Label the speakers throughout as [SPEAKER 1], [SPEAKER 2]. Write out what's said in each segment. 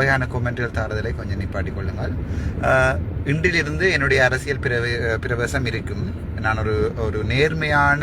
[SPEAKER 1] தேவையான கொமெண்ட்கள் தாறுதலை கொஞ்சம் நிப்பாட்டி கொள்ளுங்கள். இன்றிலிருந்து என்னுடைய அரசியல் பிரவே பிரவேசம் இருக்கும். நான் ஒரு ஒரு நேர்மையான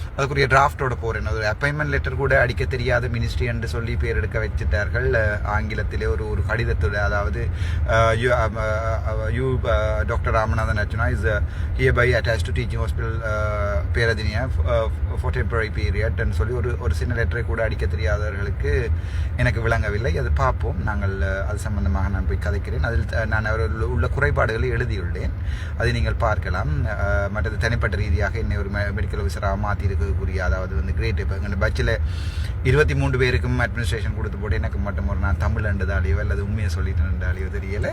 [SPEAKER 1] அதுக்குரிய டிராஃப்டோட போகிறேன் ஒரு அப்பாயின்மெண்ட் லெட்டர் கூட அடிக்க தெரியாத மினிஸ்ட்ரி என்று சொல்லி பேர் எடுக்க வச்சுட்டார்கள் ஆங்கிலத்திலே ஒரு ஒரு கடிதத்தோட அதாவது you doctor Ramanathan Archana is here by attach to teaching hospital Peradeniya for temporary பீரியட்னு சொல்லி ஒரு ஒரு சின்ன லெட்டரை கூட அடிக்க தெரியாதவர்களுக்கு எனக்கு விளங்கவில்லை. அது பார்ப்போம். நாங்கள் அது சம்பந்தமாக நான் போய் கதைக்கிறேன். அதில் நான் அவர்கள் உள்ள குறைபாடுகளை எழுதியுள்ளேன். அதை நீங்கள் பார்க்கலாம். மற்றது தனிப்பட்ட ரீதியாக என்னை ஒரு மெடிக்கல் ஆஃபீஸராக மாற்றியிருக்க இருக்கக்கூடிய அதாவது வந்து கிரேட் இப்போ எங்கள் பட்சில் இருபத்தி மூன்று பேருக்கும் அட்மினிஸ்ட்ரேஷன் கொடுத்து போட்டு எனக்கு மட்டும் ஒரு நான் தமிழ் அண்டுதாலியோ அல்லது உண்மையை சொல்லிட்டு இருந்தாலியோ தெரியல.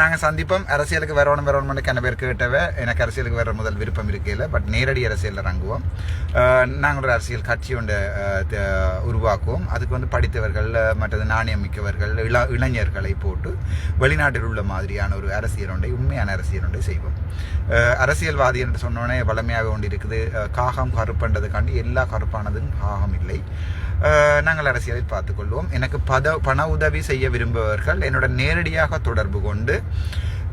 [SPEAKER 1] நாங்கள் சந்திப்போம். அரசியலுக்கு வரணும் வரணும்னு கன பேர் கேட்டவ எனக்கு அரசியலுக்கு வர முதல் விருப்பம் இருக்கையில் பட் நேரடி அரசியலில் இறங்குவோம். நாங்கள் ஒரு அரசியல் கட்சி ஒன்று உருவாக்குவோம். அதுக்கு வந்து படித்தவர்கள் மற்றது நாணயம் மிக்கவர்கள் இள இளைஞர்களை போட்டு வெளிநாட்டில் உள்ள மாதிரியான ஒரு அரசியல் ஒன்றை உண்மையான அரசியல் ஒன்றை செய்வோம். அரசியல்வாதி என்று சொன்னோன்னே வளமையாக ஒன்று இருக்குது காகம் கருப்பன்றதுக்காண்டி எல்லா கருப்பானதும் காகம் இல்லை நாங்கள் அரசியலில் பார்த்துக்கொள்வோம். எனக்கு பத பண உதவி செய்ய விரும்புபவர்கள் என்னுடன் நேரடியாக தொடர்பு கொண்டு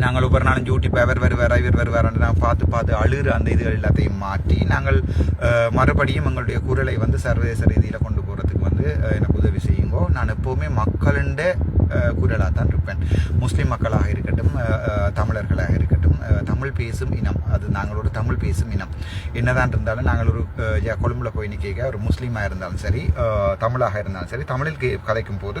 [SPEAKER 1] நாங்கள் ஒவ்வொரு நாளும் டியூட்டி அவர் வருவார் இவர் வருவார்னு நான் பார்த்து பார்த்து அழுகிற அந்த இதுகள் எல்லாத்தையும் மாற்றி நாங்கள் மறுபடியும் எங்களுடைய குரலை வந்து சர்வதேச ரீதியில் கொண்டு போகிறதுக்கு வந்து எனக்கு உதவி செய்யுங்கோ. நான் எப்போவுமே மக்களுண்ட குரலாக தான் இருப்பேன். முஸ்லீம் மக்களாக இருக்கட்டும் தமிழர்களாக இருக்கட்டும் தமிழ் பேசும் இனம். அது நாங்களோட தமிழ் பேசும் இனம். என்னதான் இருந்தாலும் நாங்கள் ஒரு கொழும்புல போய் நிற்க ஒரு முஸ்லீமாக இருந்தாலும் சரி தமிழாக இருந்தாலும் சரி தமிழில் கே- கதைக்கும் போது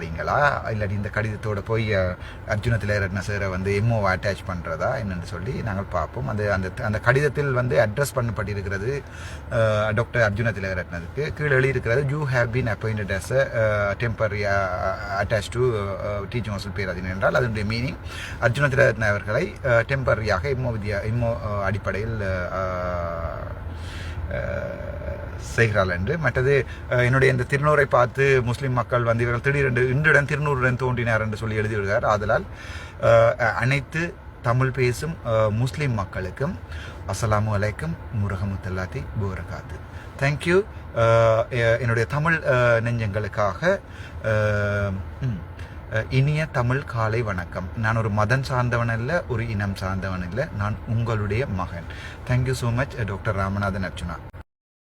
[SPEAKER 1] தாரீங்களா இல்லாட்டி இந்த கடிதத்தோட போய் அர்ஜுனத்தில் அர்ஜுன திலகரட்ன சாரை வந்து எம்ஓ அட்டாச் பண்ணுறதா என்னென்னு சொல்லி நாங்கள் பார்ப்போம். அது அந்த அந்த கடிதத்தில் வந்து அட்ரஸ் பண்ணப்பட்டிருக்கிறது டாக்டர் அர்ஜுன திலகரட்னதுக்கு கீழே எழுதியிருக்கிறது you have been appointed as temporary attach to teaching hostel Peradeniya என்றால் அதனுடைய மீனிங் அர்ஜுன திலகரத்ன அவர்களை டெம்பரரியாக இம்மோ வித்யா இம்மோ அடிப்படையில் செய்கிறாள் என்று. மற்றது என்னுடைய இந்த திருநூரை பார்த்து முஸ்லீம் மக்கள் வந்து இவர்கள் திடீரென்று இன்றுடன் திருநூறுடன் தோன்றினார் என்று சொல்லி எழுதிவிடுகிறார் ஆதலால் அனைத்து தமிழ் பேசும் முஸ்லீம் மக்களுக்கும் அஸ்ஸலாமு அலைக்கும் முருகமுத்தல்லாத்தி பூரகாத்து தேங்க்யூ என்னுடைய தமிழ் நெஞ்சங்களுக்காக இனிய தமிழ் காலை வணக்கம். நான் ஒரு மதம் சார்ந்தவன் இல்லை ஒரு இனம் சார்ந்தவன் இல்லை நான் உங்களுடைய மகன். Thank you so much doctor Ramanathan Archuna